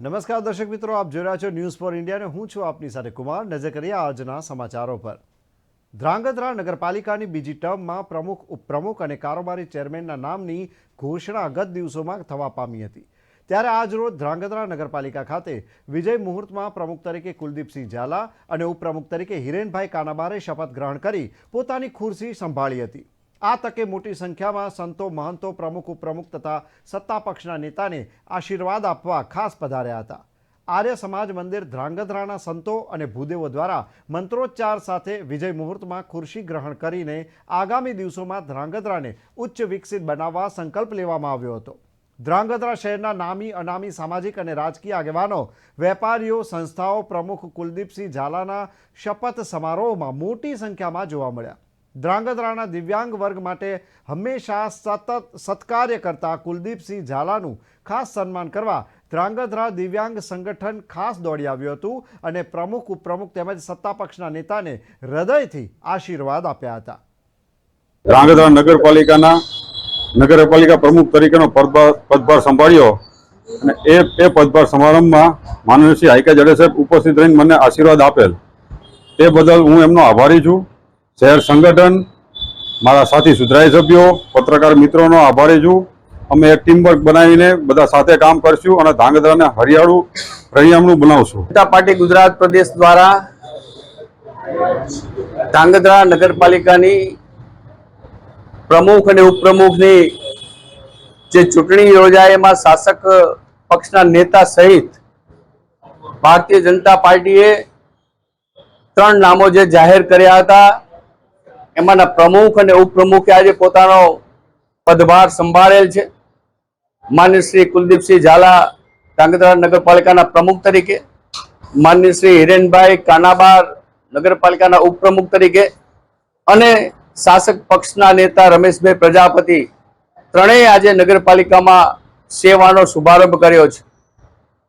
નમસ્કાર દર્શક મિત્રો, આપ જોઈ રહ્યા છો ન્યૂઝ ફોર ઇન્ડિયા હું છું આપની સાથે કુમાર. નજર કરીએ આજના સમાચારો પર. ધ્રાંગધ્રા નગરપાલિકાની બીજી ટર્મમાં પ્રમુખ, ઉપપ્રમુખ અને કારોબારી ચેરમેનના નામની ઘોષણા ગત દિવસોમાં થવા પામી હતી. ત્યારે આજરોજ ધ્રાંગધ્રા નગરપાલિકા ખાતે વિજય મુહૂર્તમાં પ્રમુખ તરીકે કુલદીપસિંહ ઝાલા અને ઉપપ્રમુખ તરીકે હિરેનભાઈ કાનાબારે શપથ ગ્રહણ કરી પોતાની ખુરશી સંભાળી હતી. આ તકે મોટી સંખ્યામાં સંતો, મહંતો, પ્રમુખ, ઉપપ્રમુખ તથા સત્તા પક્ષના નેતાને આશીર્વાદ આપવા ખાસ પધાર્યા હતા. આર્ય સમાજ મંદિર ધ્રાંગધ્રાના સંતો અને ભૂદેવો દ્વારા મંત્રોચ્ચાર સાથે વિજય મુહૂર્તમાં ખુરશી ગ્રહણ કરીને આગામી દિવસોમાં ધ્રાંગધ્રાને ઉચ્ચ વિકસિત બનાવવા સંકલ્પ લેવામાં આવ્યો હતો. ધ્રાંગધ્રા શહેરના નામી, અનામી સામાજિક અને રાજકીય આગેવાનો, વેપારીઓ, સંસ્થાઓ પ્રમુખ કુલદીપસિંહ ઝાલાના શપથ સમારોહમાં મોટી સંખ્યામાં જોવા મળ્યા. ધ્રાંગધ્રાના દિવ્યાંગ વર્ગ માટે હંમેશા સતત સત્કાર્ય કરતા કુલદીપસિંહ ઝાલાનું ખાસ સન્માન કરવા ધ્રાંગધ્રા દિવ્યાંગ સંગઠન ખાસ દોડી આવ્યું હતું અને પ્રમુખ, ઉપપ્રમુખ તેમજ સત્તા પક્ષના નેતાને હૃદયથી આશીર્વાદ આપ્યા હતા. ધ્રાંગધ્રા નગરપાલિકાના, નગરપાલિકા પ્રમુખ તરીકેનો પદભાર સંભાળ્યો અને એ એ પદભાર સમારંભમાં માનનીય શ્રી હાઈકા જડે સાહેબ ઉપસ્થિત રહીને મને આશીર્વાદ આપેલ. તે બદલ હું એમનો આભારી છું. શહેર સંગઠન, મારા સાથી સુધરાઈ સભ્યો, પત્રકાર મિત્રોનો આભારી છું. અમે એક ટીમવર્ક બનાવીને બધા સાથે કામ કરશું અને ધાંગધ્રાને હરિયાળું રળિયામણું બનાવશું. જનતા પાર્ટી ગુજરાત પ્રદેશ દ્વારા ધાંગધ્રા નગરપાલિકાની પ્રમુખ અને ઉપપ્રમુખની જે ચૂંટણી યોજાય, એમાં શાસક પક્ષના નેતા સહિત ભારતીય જનતા પાર્ટીએ ત્રણ નામો જે જાહેર કર્યા હતા. એમાંના પ્રમુખ અને ઉપપ્રમુખે આજે પોતાનો પદભાર સંભાળેલ છે. માન્ય શ્રી કુલદીપસિંહ ઝાલા ધાંગધ્રા નગરપાલિકાના પ્રમુખ તરીકે, માન્ય શ્રી હિરેનભાઈ કાનાબાર નગરપાલિકાના ઉપપ્રમુખ તરીકે અને શાસક પક્ષના નેતા રમેશભાઈ પ્રજાપતિ ત્રણેય આજે નગરપાલિકામાં સેવાનો શુભારંભ કર્યો છે.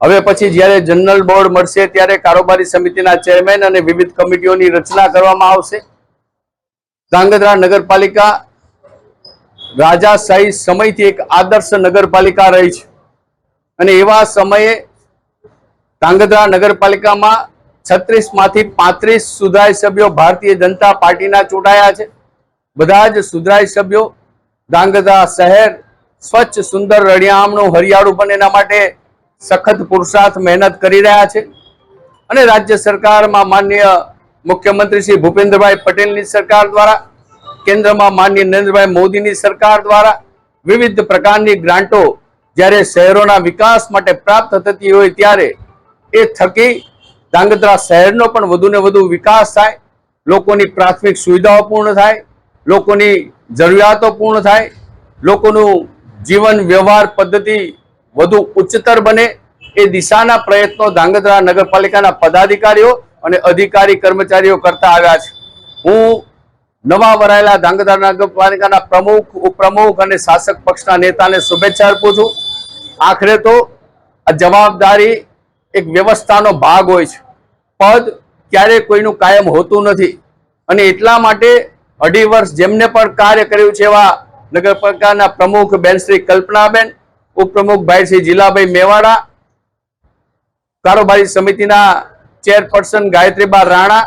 હવે પછી જ્યારે જનરલ બોર્ડ મળશે ત્યારે કારોબારી સમિતિના ચેરમેન અને વિવિધ કમિટીઓની રચના કરવામાં આવશે. ધ્રાંગધ્રા નગરપાલિકા રાજાશાહી સમયથી એક આદર્શ નગરપાલિકા રહી છે. અને એવા સમયે ધ્રાંગધ્રા નગરપાલિકામાં છત્રીસમાંથી પાંત્રીસ સુધાય સભ્યો ભારતીય જનતા પાર્ટીના ચૂંટાયા છે. બધા જ સુધરાય સભ્યો ધ્રાંગધ્રા શહેર સ્વચ્છ સુંદર રળિયામણું હરિયાળું પણ એના માટે સખત પુરુષાર્થ મહેનત કરી રહ્યા છે. અને રાજ્ય સરકારમાં માનનીય મુખ્યમંત્રી શ્રી ભૂપેન્દ્રભાઈ પટેલની સરકાર દ્વારા, કેન્દ્રમાં માનનીય નરેન્દ્રભાઈ મોદીની સરકાર દ્વારા વિવિધ પ્રકારની ગ્રાન્ટો જ્યારે શહેરોના વિકાસ માટે પ્રાપ્ત થતી હોય ત્યારે એ થકી ધાંગધ્રા શહેરનો પણ વધુને વધુ વિકાસ થાય, લોકોની પ્રાથમિક સુવિધાઓ પૂર્ણ થાય, લોકોની જરૂરિયાતો પૂર્ણ થાય, લોકોનું જીવન વ્યવહાર પદ્ધતિ વધુ ઉચ્ચતર બને એ દિશાના પ્રયત્નો ધાંગધ્રા નગરપાલિકાના પદાધિકારીઓ અને અધિકારી કર્મચારીઓ કરતા આવ્યા છે. હું નવા વરાયેલા ધાંગધાર નગરપાલિકાના પ્રમુખ, ઉપપ્રમુખ અને શાસક પક્ષના નેતાને શુભેચ્છા અર્પું છું. આખરે તો આ જવાબદારી એક વ્યવસ્થાનો ભાગ હોય છે. પદ ક્યારેય કોઈનું કાયમ હોતું નથી. અને એટલા માટે અઢી વર્ષ જેમને પણ કાર્ય કર્યું છે એવા નગરપાલિકાના પ્રમુખ બેન શ્રી કલ્પનાબેન, ઉપપ્રમુખ ભાઈ શ્રી જીલાભાઈ મેવાડા, કારોબારી સમિતિના ચેરપર્સન ગાયત્રીબા રાણા,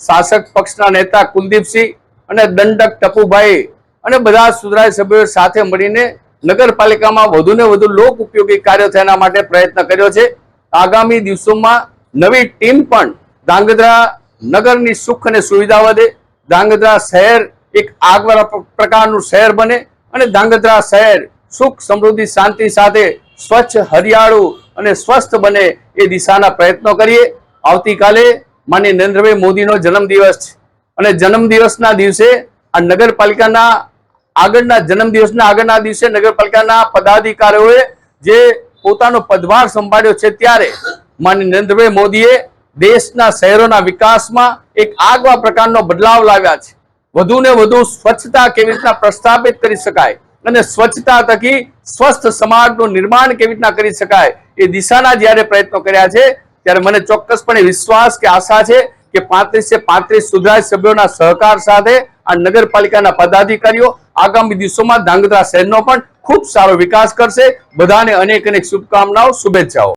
શાસક પક્ષના નેતા કુલદીપસિંહ અને દંડક ટપુભાઈ અને બધા સુધરાય સભ્યો સાથે મળીને નગરપાલિકામાં વધુને વધુ લોક ઉપયોગી કાર્યો થયાના માટે પ્રયત્ન કર્યો છે. આગામી દિવસોમાં નવી ટીમ પણ ધાંગધ્રા નગરની સુખ અને સુવિધા વધે. ધાંગધ્રા શહેર એક આગવા પ્રકારનું શહેર બને અને ધાંગધ્રા શહેર સુખ, સમૃદ્ધિ, શાંતિ સાથે સ્વચ્છ, હરિયાળું અને સ્વસ્થ બને એ દિશાના પ્રયત્નો કરીએ. આવતીકાલે માન્ય નરેન્દ્રભાઈ મોદીનો જન્મદિવસ છે. અને જન્મદિવસના દિવસે આ નગરપાલિકાના આગળના જન્મદિવસના આગળના દિવસે નગરપાલિકાના પદાધિકારીઓએ જે પોતાનો પદભાર સંભાળ્યો છે ત્યારે માન્ય નરેન્દ્રભાઈ મોદીએ દેશના શહેરોના વિકાસમાં એક આગવા પ્રકારનો બદલાવ લાવ્યા છે. વધુ ને વધુ સ્વચ્છતા કેવી રીતના પ્રસ્થાપિત કરી શકાય અને સ્વચ્છતા થકી સ્વસ્થ સમાજનું નિર્માણ કેવી રીતના કરી શકાય એ દિશાના જ્યારે પ્રયત્નો કર્યા છે ત્યારે મને ચોક્કસપણે વિશ્વાસ કે આશા છે કે પાંત્રીસ પાંત્રીસ સુધરાજ સભ્યોના સહકાર સાથે આ નગરપાલિકાના પદાધિકારીઓ આગામી દિવસોમાં ધાંગધ્રા શહેરનો પણ ખૂબ સારો વિકાસ કરશે. બધાને અનેક અનેક શુભકામનાઓ, શુભેચ્છાઓ.